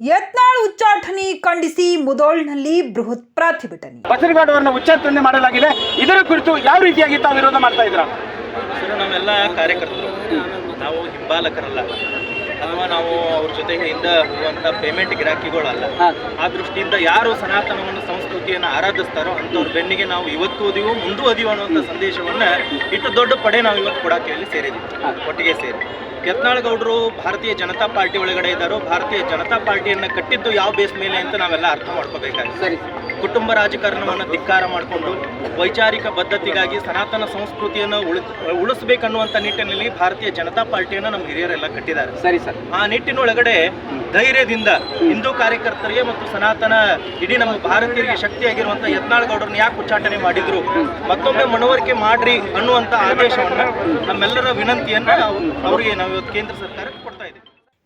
ಯತ್ನಾಳ್ ಉಚ್ಚಾಟನೆ ಖಂಡಿಸಿ ಮುದೋಳ್ನಲ್ಲಿ ಬೃಹತ್ ಪ್ರತಿಭಟನೆ. ಬಸರಗೌಡ ಅವರನ್ನ ಉಚ್ಚಾಟನೆ ಮಾಡಲಾಗಿದೆ. ಇದರ ಕುರಿತು ಯಾವ ರೀತಿಯಾಗಿ ತಾವು ವಿರೋಧ ಮಾಡ್ತಾ ಇದ್ರ ನಮ್ಮೆಲ್ಲ ಕಾರ್ಯಕರ್ತರು ನಾವು ಹಿಂಬಾಲಕರಲ್ಲ. ಅಥವಾ ನಾವು ಅವ್ರ ಜೊತೆಗೆ ಹಿಂದೆ ಹೋಗುವಂಥ ಪೇಮೆಂಟ್ ಗಿರಾಕಿಗಳಲ್ಲ ಆ ದೃಷ್ಟಿಯಿಂದ ಯಾರು ಸನಾತನವನ್ನು ಸಂಸ್ಕೃತಿಯನ್ನು ಆರಾಧಿಸ್ತಾರೋ ಅಂಥವ್ರ ಬೆನ್ನಿಗೆ ನಾವು ಇವತ್ತು ಓದಿವು ಮುಂದೂ ಓದಿವು ಅನ್ನುವಂಥ ಸಂದೇಶವನ್ನು ಇಟ್ಟು ದೊಡ್ಡ ಪಡೆ ನಾವು ಇವತ್ತು ಕೊಡಕ್ಕೆ ಇಲ್ಲಿ ಸೇರಿದ್ದೀವಿ ಒಟ್ಟಿಗೆ ಸೇರಿ. ಕೆತ್ನಾಳ್ ಗೌಡರು ಭಾರತೀಯ ಜನತಾ ಪಾರ್ಟಿ ಒಳಗಡೆ ಇದ್ದಾರೋ ಭಾರತೀಯ ಜನತಾ ಪಾರ್ಟಿಯನ್ನು ಕಟ್ಟಿದ್ದು ಯಾವ ಬೇಸ್ ಮೇಲೆ ಅಂತ ನಾವೆಲ್ಲ ಅರ್ಥ ಮಾಡ್ಕೋಬೇಕಾಗಿದೆ. ಕುಟುಂಬ ರಾಜಕಾರಣವನ್ನು ಧಿಕ್ಕಾರ ಮಾಡಿಕೊಂಡು ವೈಚಾರಿಕ ಬದ್ಧತೆಗಾಗಿ ಸನಾತನ ಸಂಸ್ಕೃತಿಯನ್ನು ಉಳಿ ಉಳಿಸ್ಬೇಕನ್ನುವಂಥ ನಿಟ್ಟಿನಲ್ಲಿ ಭಾರತೀಯ ಜನತಾ ಪಾರ್ಟಿಯನ್ನು ನಮ್ಮ ಹಿರಿಯರೆಲ್ಲ ಕಟ್ಟಿದ್ದಾರೆ. ಸರಿ ಸರ್. ಆ ನಿಟ್ಟಿನೊಳಗಡೆ ಧೈರ್ಯದಿಂದ ಹಿಂದೂ ಕಾರ್ಯಕರ್ತರಿಗೆ ಮತ್ತು ಸನಾತನ ಇಡೀ ನಮ್ಮ ಭಾರತೀಯರಿಗೆ ಶಕ್ತಿಯಾಗಿರುವಂಥ ಯತ್ನಾಳ್ ಗೌಡರನ್ನು ಯಾಕೆ ಉಚ್ಚಾಟನೆ ಮಾಡಿದ್ರು? ಮತ್ತೊಮ್ಮೆ ಮನವರಿಕೆ ಮಾಡ್ರಿ ಅನ್ನುವಂಥ ಆದೇಶವನ್ನು ನಮ್ಮೆಲ್ಲರ ವಿನಂತಿಯನ್ನ ಅವರಿಗೆ ನಾವು ಇವತ್ತು ಕೇಂದ್ರ ಸರ್ಕಾರಕ್ಕೆ ಕೊಡ್ತಾ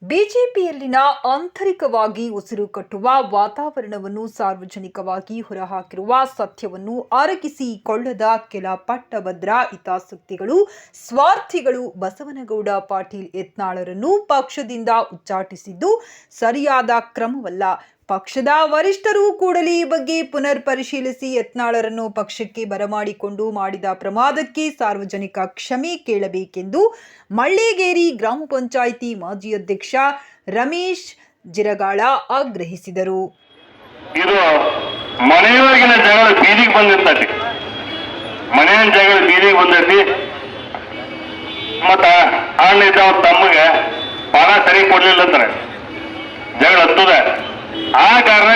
ಬಿಜೆಪಿಯಲ್ಲಿನ ಆಂತರಿಕವಾಗಿ ಉಸಿರು ಕಟ್ಟುವ ವಾತಾವರಣವನ್ನು ಸಾರ್ವಜನಿಕವಾಗಿ ಹೊರಹಾಕಿರುವ ಸತ್ಯವನ್ನು ಅರಗಿಸಿಕೊಳ್ಳದ ಕೆಲ ಪಟ್ಟಭದ್ರ ಹಿತಾಸಕ್ತಿಗಳು, ಸ್ವಾರ್ಥಿಗಳು ಬಸವನಗೌಡ ಪಾಟೀಲ್ ಯತ್ನಾಳರನ್ನು ಪಕ್ಷದಿಂದ ಉಚ್ಚಾಟಿಸಿದ್ದು ಸರಿಯಾದ ಕ್ರಮವಲ್ಲ. ಪಕ್ಷದ ವರಿಷ್ಠರು ಕೂಡಲೇ ಈ ಬಗ್ಗೆ ಪುನರ್ ಪರಿಶೀಲಿಸಿ ಯತ್ನಾಳರನ್ನು ಪಕ್ಷಕ್ಕೆ ಬರಮಾಡಿಕೊಂಡು ಮಾಡಿದ ಪ್ರಮಾದಕ್ಕೆ ಸಾರ್ವಜನಿಕ ಕ್ಷಮೆ ಕೇಳಬೇಕೆಂದು ಮಳ್ಳೇಗೇರಿ ಗ್ರಾಮ ಪಂಚಾಯಿತಿ ಮಾಜಿ ಅಧ್ಯಕ್ಷ ರಮೇಶ್ ಜಿರಗಾಳ ಆಗ್ರಹಿಸಿದರು. ಇದು ಮನೆಯೊಳಗಿನ ಜಗಳ ಬೀದಿಗೆ ಬಂದಿರ್ತೈತಿ. ಮನೆಯ ಜಗಳ ಬೀದಿಗೆ ಬಂದೈತಿ ಮತ್ತ ಅಣ್ಣ ತಮ್ಮಗೆ ಪಾನ ಸರಿ ಕೊಡ್ಲಿಲ್ಲ ಅಂತಾರೆ. ಜಗಳ ಹತ್ತದ. ಆ ಕಾರಣ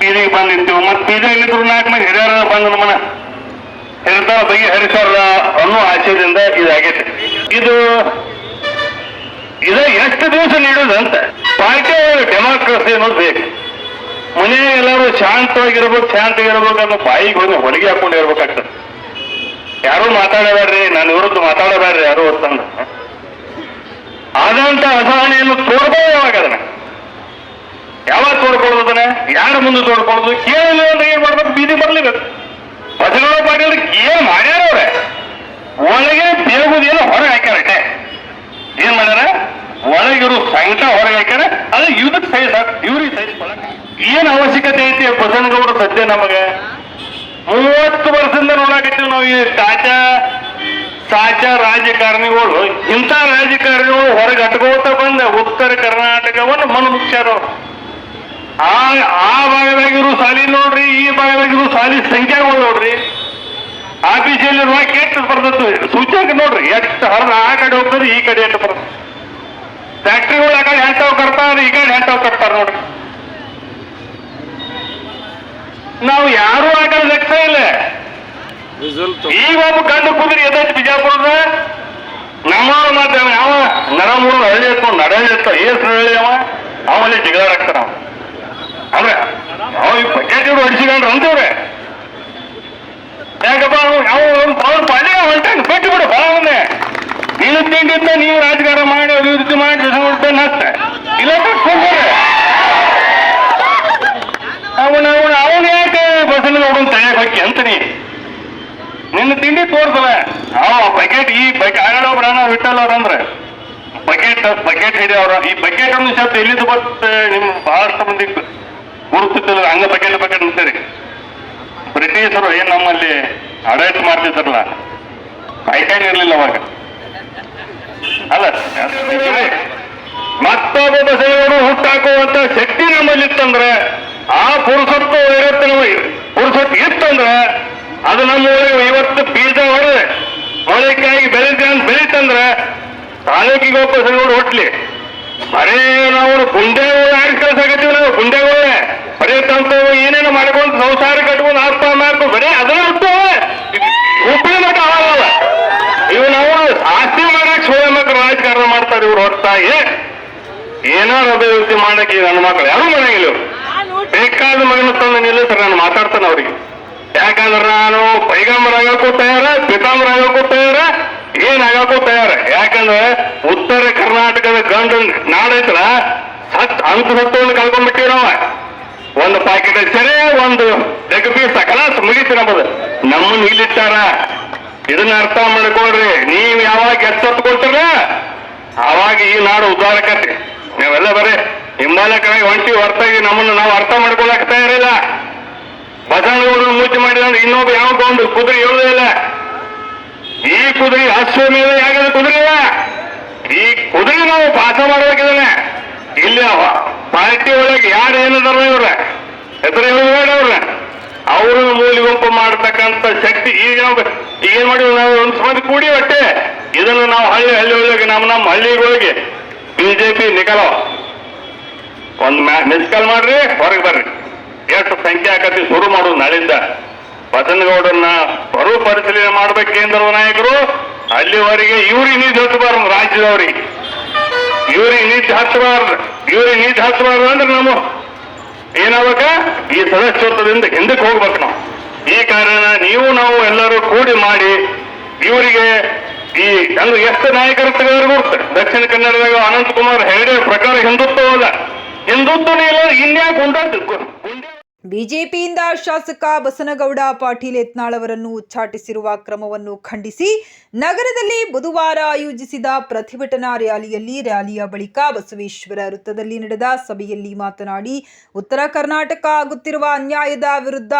ಬೀದಿಗೆ ಬಂದಿರ್ತೀವಿ ಮತ್ತೆ ಬೀದಿಯಲ್ಲಿದ್ರು ನಾಲ್ಕು ಮಂದಿ ಹಿರಿಯರ ಬಂದ ನಮ್ಮನ ಹಿರಿತಾರ ಬಗೆ ಹರಿತಾರ ಅನ್ನೋ ಆಶಯದಿಂದ ಇದಾಗೈತೆ. ಇದು ಇದ ಎಷ್ಟು ದಿವಸ ನೀಡೋದಂತ? ಪಾರ್ಟಿ ಡೆಮಾಕ್ರಸಿ ಅನ್ನೋದು ಬೇಕು. ಮನೆ ಎಲ್ಲರೂ ಶಾಂತವಾಗಿರ್ಬೇಕು ಶಾಂತವಾಗಿರ್ಬೇಕು ಅನ್ನೋ ಬಾಯಿಗೆ ಹೋಗಿ ಹೊಲಿಗೆ ಹಾಕೊಂಡು ಇರ್ಬೇಕಾಗ್ತದೆ. ಯಾರು ಮಾತಾಡಬೇಡ್ರಿ, ನನ್ನ ವಿರುದ್ಧ ಮಾತಾಡಬೇಡ್ರಿ ಯಾರು ಅಂತಂದ್ರೆ ಆದಂತ ಅಸಹನೆಯನ್ನು ತೋರ್ಬೋದು ಯಾವಾಗ ಅದನ್ನ? ಯಾವಾಗ ತೋಡ್ಕೊಳ್ಳೋದು ಅದನ್ನ? ಯಾರ ಮುಂದೆ ತೋಡ್ಕೊಳ್ಳೋದು? ಕೇಳಿಲ್ಲ ಅಂದ್ರೆ ಏನ್ ಮಾಡ್ಬೇಕು? ಬೀದಿ ಬರ್ಲಿಬೇಕು ಬಸಗೌಡ ಪಾಟೀಲ್ ಏನ್ ಮಾಡ್ಯಾರ ಅವ್ರೆ? ಒಳಗೆ ಬೇಗುದೇನು ಹೊರಗೆ ಹಾಕ್ಯಾರ ಅಷ್ಟೇ. ಏನ್ ಮಾಡ್ಯಾರ? ಒಳಗಿರೋ ಸಂಕಟ ಹೊರಗೆ ಹಾಕ್ಯಾರ. ಅದು ಸೈಜ್ ಸಹಿಸ ಇವ್ರಿಗೆ ಸೈಜ್ ಏನ್ ಅವಶ್ಯಕತೆ ಐತಿ ಬಸನಗೌಡ ಸದ್ಯ ನಮಗೆ? ಮೂವತ್ತು ವರ್ಷದಿಂದ ನೋಡಾಕತ್ತೀವಿ ನಾವು ಈ ಸಾಚಾ ಸಾಚಾ ರಾಜಕಾರಣಿಗಳು. ಇಂಥ ರಾಜಕಾರಣಿಗಳು ಹೊರಗೆ ಅಟ್ಕೋತ ಬಂದ ಉತ್ತರ ಕರ್ನಾಟಕವನ್ನು ಮನ ಮುಚ್ಚಾರ ಆ ಆ ಭಾಗದಾಗಿರೋ ಸಾಲಿ ನೋಡ್ರಿ ಈ ಭಾಗದಾಗಿರೋ ಸಾಲಿ ಸಂಖ್ಯಾಗಳು ನೋಡ್ರಿ. ಆಫೀಸಲ್ಲಿರುವ ಕೆಟ್ಟ ಬರ್ತದ್ದು ಸೂಚಕ ನೋಡ್ರಿ ಎಷ್ಟು ಹರಿದ ಆ ಕಡೆ ಹೋಗ್ತದೆ ಈ ಕಡೆ ಎಷ್ಟು ಬರ್ತದೆ. ಫ್ಯಾಕ್ಟ್ರಿಗಳು ಆ ಕಡೆ ಕರ್ತಾರೆ ಕಟ್ತಾರೆ ಈ ಕಡೆ ಎಂಟು ಕರ್ತಾರೆ ನೋಡ್ರಿ. ನಾವು ಯಾರು ಆ ಕಡೆ ಲೆಕ್ಕ ಇಲ್ಲ. ಈಗ ಒಬ್ಬ ಕಂಡು ಕುದುರೆ ಎದೈತಿ ಬಿಜಾಪುರದ ನಮ್ಮ ಮಾತಾಡ ಯಾವ ನರಮೂರು ಹಳ್ಳಿ ಎತ್ಕೊಂಡು ನಡಳಿ ಎತ್ತ ಏಸ್ ಹಳ್ಳಿ ಅವ ಅವಲ್ಲಿ ಜಿಗಾಡಾಕ್ತಾರ ಅವ. ಪಕೆಟ್ ಇವ್ರು ಹೊಡಿಸಿಕೊಂಡ್ರು ಅಂತವ್ರೆ ಯಾಕಪ್ಪ ಅವ್ನು ಅವ್ನು ಪಾಲಿಗೆ ಹೊಂಟಾಗ ಬಿಟ್ಟು ಬಿಡು ಭಾವನೆ ನೀನು ತಿಂಡಿದ್ದ ನೀವು ರಾಜಕಾರಣ ಮಾಡಿ ಅಭಿವೃದ್ಧಿ ಮಾಡಿ ಹತ್ತ ಇಲ್ಲ ಹೋಗ್ತಾರೆ ಅವನ ಅವನು ಅವನು ಯಾಕೆ ಬಸನಗೌಡನ್ ತಲೆಗೆ ಹಾಕಿ ಅಂತೀನಿ ನಿನ್ನ ತಿಂಡಿ ತೋರ್ಸಲ್ಲ ಅವ ಬಕೆಟ್ ಈ ಬಕೆಟ್ ಆಗಡೊಬ್ರ ವಿಠಲ್ ಅವ್ರಂದ್ರೆ ಬಕೆಟ್ ಬಕೆಟ್ ಹಿಡಿಯವ್ರ ಈ ಬಕೆಟ್ ಒಂದು ಶಬ್ದ ಎಲ್ಲಿದ್ದು ಬತ್ ನಿಮ್ ಬಹಳಷ್ಟು ಮಂದಿ ಗುರುತಿದ್ದಲ್ಲ ಹಂಗ ಬಕೆಟ್ ಬಕೆಟ್ ಅಂತೀರಿ ಬ್ರಿಟಿಷರು ಏನ್ ನಮ್ಮಲ್ಲಿ ಅಡಾಯ್ಟ್ ಮಾಡ್ತಿದ್ರಲ್ಲ ಕಾಯ್ಕಾಯಿ ಇರ್ಲಿಲ್ಲ ಅವಾಗ ಅಲ್ಲ. ಮತ್ತೊಬ್ಬ ಬಸವವರು ಹುಟ್ಟಾಕುವಂತ ಶಕ್ತಿ ನಮ್ಮಲ್ಲಿತ್ತಂದ್ರೆ ಆ ಪುರುಷತ್ವ ಇರುತ್ತೆ ಪುರುಷತ್ವ ಇತ್ತಂದ್ರೆ, ಅದು ನಮ್ಮ ಇವತ್ತು ಬೀಜ ಹೊಡೆದೆ ಮೊಳಕಾಯಿ ಬೆಳೆದ ಅಂತ ಬೆಳೀತಂದ್ರೆ ತಾಲೂಕಿಗೆ ಒಬ್ಬ ಬಸವಗಳು ಹುಟ್ಲಿ ಬರೇ ನಾವು ಗುಂಡೆಗಳು ಕೆಲಸ ಆಗತ್ತೀವಿ ನಾವು ಗುಂಡೆಗಳೇ ಬರೇ ತಂತು ಏನೇನು ಮಾಡ್ಕೊಂಡು ಸಂಸಾರ ಕಟ್ಕೊಂಡು ಆಸ್ತ ಮಾಡ್ಕೊಂಡು ಬರೀ ಅದನ್ನ ಹುಟ್ಟುವೆ ಉಪ್ಪಿ ಮಠ ಆಗಲ್ಲ ಇವು ನಾವು ಆಸ್ತಿ ಮಾಡಕ್ ಸ್ವಯಂ ರಾಜಕಾರಣ ಮಾಡ್ತಾರೆ ಇವ್ರು ಹೊರತಾಗಿ ಏನಾರು ಅಭಿವೃದ್ಧಿ ಮಾಡಕ್ಕೆ ನನ್ನ ಮಕ್ಕಳು ಯಾರು ಮಾಡಂಗಿಲ್ಲ ಬೇಕಾದ ಮಗನ ತಂದು ನಿಲ್ಲಿಸ್ತಾರೆ ನಾನು ಮಾತಾಡ್ತಾನೆ ಅವ್ರಿಗೆ. ಯಾಕಂದ್ರೆ ನಾನು ಪೈಗಂಬರ್ ಆಗಕ್ಕೂ ತಯಾರ ಪಿತಾಂಬರ್ ಆಗಕ್ಕೂ ತಯಾರ ಏನ್ ಆಗಕ್ಕೂ ತಯಾರ. ಯಾಕಂದ್ರೆ ಉತ್ತರ ಕರ್ನಾಟಕದ ಗಂಡ ನಾಡೈತ್ರ ಸತ್ ಅಂತ ಸತ್ತವನ್ನು ಕಳ್ಕೊಂಡ್ಬಿಟ್ಟಿರೋ ಒಂದು ಪ್ಯಾಕೆಟ್ ಸರಿ ಒಂದು ಲೆಗ್ ಪೀಸ್ ಕಲಾಸ್ ಮುಗೀತು ನಮ್ಮದು. ನಮ್ಮನ್ನ ಇಲ್ಲಿಟ್ಟಾರ? ಇದನ್ನ ಅರ್ಥ ಮಾಡ್ಕೊಳ್ರಿ. ನೀವ್ ಯಾವಾಗ ಎಚ್ಚೆತ್ತು ಕೊಡ್ತೀರ? ಅವಾಗ ಈ ನಾಡು ಉದ್ಧಾರಕತಿ ನಾವೆಲ್ಲ ಬರೀ ಹಿಂಬಾಲಕರಾಗಿ ಹೊಂಟಿ ಹೊರತಾಗಿ ನಮ್ಮನ್ನು ನಾವು ಅರ್ಥ ಮಾಡ್ಕೊಳಕ್ ತಯಾರಿಲ್ಲ. ಊರು ಮುಚ್ಚಿ ಮಾಡಿದ್ರೆ ಇನ್ನೊಬ್ಬ ಯಾವ ಒಂದು ಕುದುರೆ ಹೇಳುದೇ ಇಲ್ಲ. ಈ ಕುದುರೆ ಅಶ್ವಮೇಧ ಯಾಗದ ಕುದುರೆ ಇಲ್ಲ ಈ ಕುದುರೆ ನಾವು ಪಾಠ ಮಾಡ್ಬೇಕಿದ್ದಾನೆ. ಇಲ್ಲಿ ಪಾರ್ಟಿ ಒಳಗೆ ಯಾರು ಏನದಾರ ಇವ್ರ? ಹೆಸರು ಹೇಳಬೇಡ ಅವ್ರ. ಅವ್ರನ್ನ ಮೂಲಿಗುಂಪು ಮಾಡತಕ್ಕಂತ ಶಕ್ತಿ ಈಗ ನಾವು ಏನ್ ಮಾಡಿದ್ರು ನಾವು? ಒಂದು ಮಂದಿ ಕೂಡಿ ಒಟ್ಟೆ ಇದನ್ನು ನಾವು ಹಳ್ಳಿ ಹಳ್ಳಿ ಒಳಗೆ ನಮ್ಮ ನಮ್ಮ ಹಳ್ಳಿಗಳಿಗೆ ಬಿಜೆಪಿ ನಿಕಲ ಒಂದ್ ಮಿಸ್ ಕಾಲ್ ಮಾಡ್ರಿ, ಹೊರಗೆ ಬರ್ರಿ. ಎಷ್ಟು ಸಂಖ್ಯೆ ಆಕತಿ ಶುರು ಮಾಡೋದು ನಾಳಿಂದ. ಬಸನಗೌಡರನ್ನ ಮರು ಪರಿಶೀಲನೆ ಮಾಡ್ಬೇಕು ಕೇಂದ್ರದ ನಾಯಕರು. ಅಲ್ಲಿವರೆಗೆ ಇವ್ರಿಗೆ ನೀತಿ ಹತ್ತಬಾರ್ದು ರಾಜ್ಯದವ್ರಿಗೆ. ಇವ್ರಿಗೆ ನೀತಿ ಹಚ್ಚಬಾರ್ದು ಇವ್ರಿಗೆ ನೀಟ್ ಹಾಕಬಾರ್ದು ಅಂದ್ರೆ ನಾವು ಏನಾಗ ಈ ಸದಸ್ಯತ್ವದಿಂದ ಹಿಂದಕ್ಕೆ ಹೋಗ್ಬೇಕು ನಾವು. ಈ ಕಾರಣ ನೀವು ನಾವು ಎಲ್ಲರೂ ಕೂಡಿ ಮಾಡಿ ಇವರಿಗೆ ಈ ಅಂದ್ರೆ ಎಷ್ಟು ನಾಯಕರು ತೆಗೆದ್ರು ದಕ್ಷಿಣ ಕನ್ನಡದಾಗ ಅನಂತಕುಮಾರ್ ಹೆಗಡೆ ಪ್ರಕಾರ ಹಿಂದುತ್ವವಲ್ಲ. ಹಿಂದುತ್ವ ಇಲ್ಲ, ಇನ್ಯಾಕೆ ಗುಂಡೇ ಬಿಜೆಪಿಯಿಂದ ಶಾಸಕ ಬಸನಗೌಡ ಪಾಟೀಲ್ ಯತ್ನಾಳ್ ಅವರನ್ನು ಉಚ್ಚಾಟಿಸಿರುವ ಕ್ರಮವನ್ನು ಖಂಡಿಸಿ ನಗರದಲ್ಲಿ ಬುಧವಾರ ಆಯೋಜಿಸಿದ ಪ್ರತಿಭಟನಾ ರ್ಯಾಲಿಯಲ್ಲಿ ರ್ಯಾಲಿಯ ಬಳಿಕ ಬಸವೇಶ್ವರ ವೃತ್ತದಲ್ಲಿ ನಡೆದ ಸಭೆಯಲ್ಲಿ ಮಾತನಾಡಿ, ಉತ್ತರ ಕರ್ನಾಟಕ ಆಗುತ್ತಿರುವ ಅನ್ಯಾಯದ ವಿರುದ್ಧ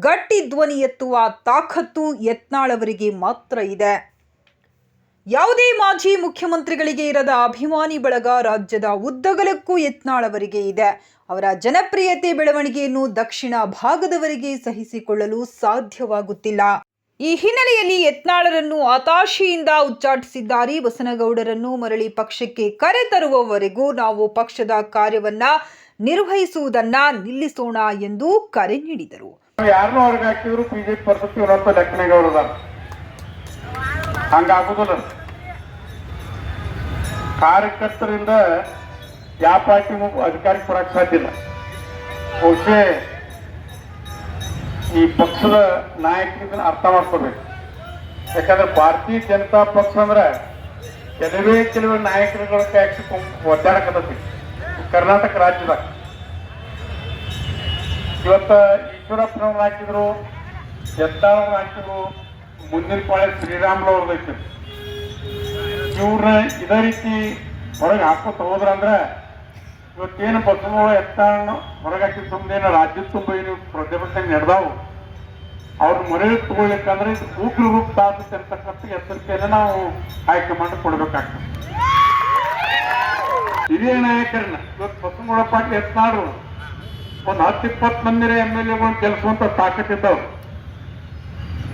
ಗಟ್ಟಿ ಧ್ವನಿ ಎತ್ತುವ ತಾಕತ್ತು ಯತ್ನಾಳ್ ಅವರಿಗೆ ಮಾತ್ರ ಇದೆ. ಯಾವುದೇ ಮಾಜಿ ಮುಖ್ಯಮಂತ್ರಿಗಳಿಗೆ ಇರದ ಅಭಿಮಾನಿ ಬಳಗ ರಾಜ್ಯದ ಉದ್ದಗಲಕ್ಕೂ ಯತ್ನಾಳ್ ಅವರಿಗೆ ಇದೆ. ಅವರ ಜನಪ್ರಿಯತೆ ಬೆಳವಣಿಗೆಯನ್ನು ದಕ್ಷಿಣ ಭಾಗದವರಿಗೆ ಸಹಿಸಿಕೊಳ್ಳಲು ಸಾಧ್ಯವಾಗುತ್ತಿಲ್ಲ. ಈ ಹಿನ್ನೆಲೆಯಲ್ಲಿ ಯತ್ನಾಳರನ್ನು ಹತಾಶೆಯಿಂದ ಉಚ್ಚಾಟಿಸಿದ್ದಾರೆ. ಬಸನಗೌಡರನ್ನು ಮರಳಿ ಪಕ್ಷಕ್ಕೆ ಕರೆತರುವವರೆಗೂ ನಾವು ಪಕ್ಷದ ಕಾರ್ಯವನ್ನ ನಿರ್ವಹಿಸುವುದನ್ನ ನಿಲ್ಲಿಸೋಣ ಎಂದು ಕರೆ ನೀಡಿದರು. ಕಾರ್ಯಕರ್ತರಿಂದ ಯಾವ ಪಾರ್ಟಿ ಅಧಿಕಾರಕ್ಕೆ ಸಾಧ್ಯ ಇಲ್ಲ. ಬಹುಶಃ ಈ ಪಕ್ಷದ ನಾಯಕರು ಇದನ್ನ ಅರ್ಥ ಮಾಡ್ಕೋಬೇಕು ಯಾಕಂದ್ರೆ ಭಾರತೀಯ ಜನತಾ ಪಕ್ಷ ಅಂದ್ರೆ ಕೆಲವೇ ಕೆಲವೇ ನಾಯಕರುಗಳ ಕೈಯಾಗಿ ಒದ್ದಾಡಕತ್ತೈತಿ. ಕರ್ನಾಟಕ ರಾಜ್ಯದಾಗ. ಇವತ್ತ ಈಶ್ವರಪ್ಪನವ್ರು ಹಾಕಿದ್ರು ಎದ್ದಾಳವ್ರು ಹಾಕಿದ್ರು ಮುಂದಿನ ಪಾಳೆ ಶ್ರೀರಾಮ್ಲವ್ರದ್ದು ಐತಿ. ಇವ್ರನ್ನ ಇದೇ ರೀತಿ ಹೊರಗೆ ಹಾಕೋತ ಹೋದ್ರಂದ್ರ ಇವತ್ತೇನು ಬಸವನಗೌಡ ಎತ್ತಾಳನ್ನು ಹೊರಗಾಕಿ ಹಾಕಿ ರಾಜ್ಯ ತುಂಬ ಏನು ಪ್ರತಿಭಟನೆ ನಡೆದಾವು. ಅವ್ರ ಮರಳಿ ತಗೊಳ್ಲಿಕ್ಕಂದ್ರೆ ಇದು ಉಗ್ರ ರೂಪ ಅಂತಕ್ಕಂಥ ಎಚ್ಚರಿಕೆಯನ್ನು ನಾವು ಹೈಕಮಾಂಡ್ ಕೊಡಬೇಕಾಗ್ತದೆ. ಹಿರಿಯ ನಾಯಕರನ್ನ, ಇವತ್ತು ಬಸವಗೌಡ ಪಾಟೀಲ್ ಎತ್ನಾಡ್ರು ಒಂದು ಹತ್ತು ಇಪ್ಪತ್ತು ಮಂದಿರ ಎಂ ಎಲ್ ಎಗಳು ಗೆಲ್ಸುವಂತ ತಾಕತ್ತಿದ್ದವ್ರು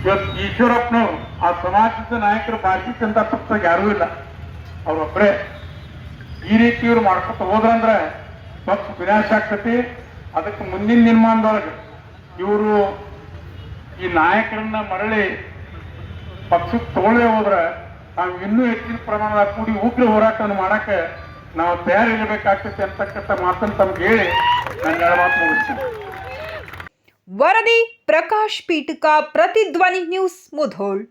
ಇವತ್ತು ಈಶ್ವರಪ್ಪನವರು, ಆ ಸಮಾಜದ ನಾಯಕರು ಭಾರತೀಯ ಜನತಾ ಪಕ್ಷದಾಗ ಯಾರೂ ಇಲ್ಲ. ಅವ್ರೊಬ್ಬರೇ ಈ ರೀತಿ ಇವ್ರು ಮಾಡ್ಕೊತ ಹೋದ್ರಂದ್ರೆ ಪಕ್ಷ ವಿನಾಶ ಆಗ್ತತಿ. ಅದಕ್ಕೆ ಮುಂದಿನ ನಿರ್ಮಾಣದೊಳಗೆ ಇವರು ಈ ನಾಯಕರನ್ನ ಮರಳಿ ಪಕ್ಷಕ್ಕೆ ತಗೊಳ್ಳೇ ಹೋದ್ರೆ ನಾವು ಇನ್ನೂ ಹೆಚ್ಚಿನ ಪ್ರಮಾಣದ ಕೂಡಿ ಉಗ್ರ ಹೋರಾಟವನ್ನು ಮಾಡಕ್ಕೆ ನಾವು ತಯಾರಿರಬೇಕಾಗ್ತೈತೆ ಅಂತಕ್ಕಂಥ ಮಾತನ್ನು ತಮ್ಗೆ ಹೇಳಿ ನನ್ನ ಮಾತು ಮುಗಿಸ್ತೀನಿ. ವರದಿ ಪ್ರಕಾಶ್ ಪೀಠಕ ಪ್ರತಿಧ್ವನಿ ನ್ಯೂಸ್ ಮುಧೋಳ್.